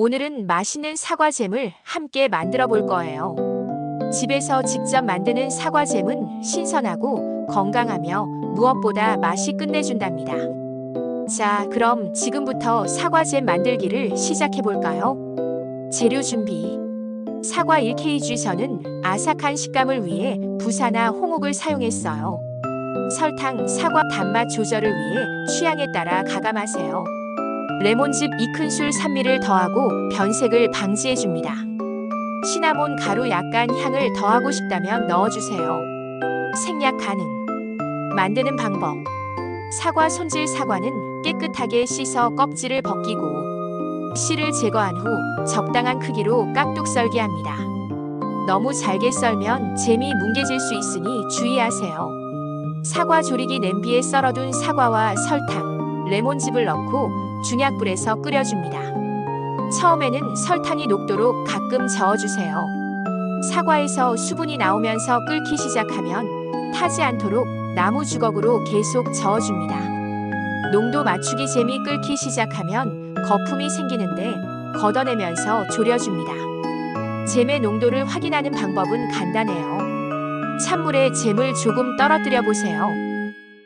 오늘은 맛있는 사과잼을 함께 만들어 볼 거예요. 집에서 직접 만드는 사과잼은 신선하고 건강하며 무엇보다 맛이 끝내준답니다. 자, 그럼 지금부터 사과잼 만들기를 시작해 볼까요? 재료 준비. 사과 1kg 저는 아삭한 식감을 위해 부사나 홍옥을 사용했어요. 설탕, 사과 단맛 조절을 위해 취향에 따라 가감하세요. 레몬즙 2큰술 산미를 더하고 변색을 방지해 줍니다. 시나몬 가루 약간 향을 더하고 싶다면 넣어주세요. 생략 가능. 만드는 방법. 사과 손질 사과는 깨끗하게 씻어 껍질을 벗기고 씨를 제거한 후 적당한 크기로 깍둑 썰기 합니다. 너무 잘게 썰면 잼이 뭉개질 수 있으니 주의하세요. 사과 조리기 냄비에 썰어둔 사과와 설탕, 레몬즙을 넣고 중약불에서 끓여줍니다. 처음에는 설탕이 녹도록 가끔 저어주세요. 사과에서 수분이 나오면서 끓기 시작하면 타지 않도록 나무 주걱으로 계속 저어줍니다. 농도 맞추기 잼이 끓기 시작하면 거품이 생기는데 걷어내면서 졸여줍니다. 잼의 농도를 확인하는 방법은 간단해요. 찬물에 잼을 조금 떨어뜨려 보세요.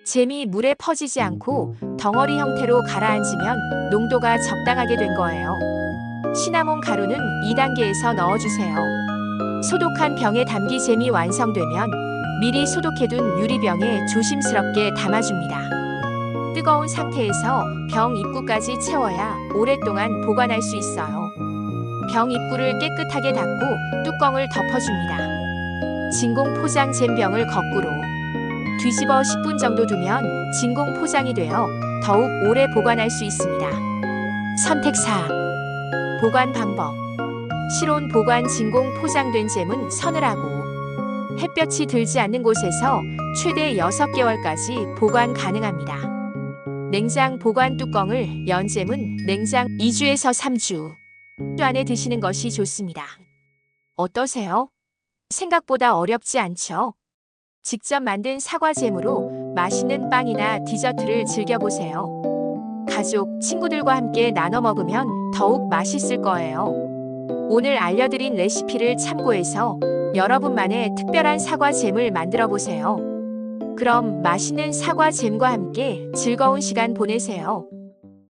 잼이 물에 퍼지지 않고 덩어리 형태로 가라앉으면 농도가 적당하게 된 거예요. 시나몬 가루는 2단계에서 넣어주세요. 소독한 병에 담기 잼이 완성되면 미리 소독해둔 유리병에 조심스럽게 담아줍니다. 뜨거운 상태에서 병 입구까지 채워야 오랫동안 보관할 수 있어요. 병 입구를 깨끗하게 닫고 뚜껑을 덮어줍니다. 진공 포장 잼병을 거꾸로 뒤집어 10분 정도 두면 진공 포장이 되어 더욱 오래 보관할 수 있습니다. 선택 4. 보관 방법. 실온 보관 진공 포장된 잼은 서늘하고 햇볕이 들지 않는 곳에서 최대 6개월까지 보관 가능합니다. 냉장 보관 뚜껑을 연 잼은 냉장 2주에서 3주 안에 드시는 것이 좋습니다. 어떠세요? 생각보다 어렵지 않죠? 직접 만든 사과잼으로 맛있는 빵이나 디저트를 즐겨보세요. 가족, 친구들과 함께 나눠 먹으면 더욱 맛있을 거예요. 오늘 알려드린 레시피를 참고해서 여러분만의 특별한 사과잼을 만들어 보세요. 그럼 맛있는 사과잼과 함께 즐거운 시간 보내세요.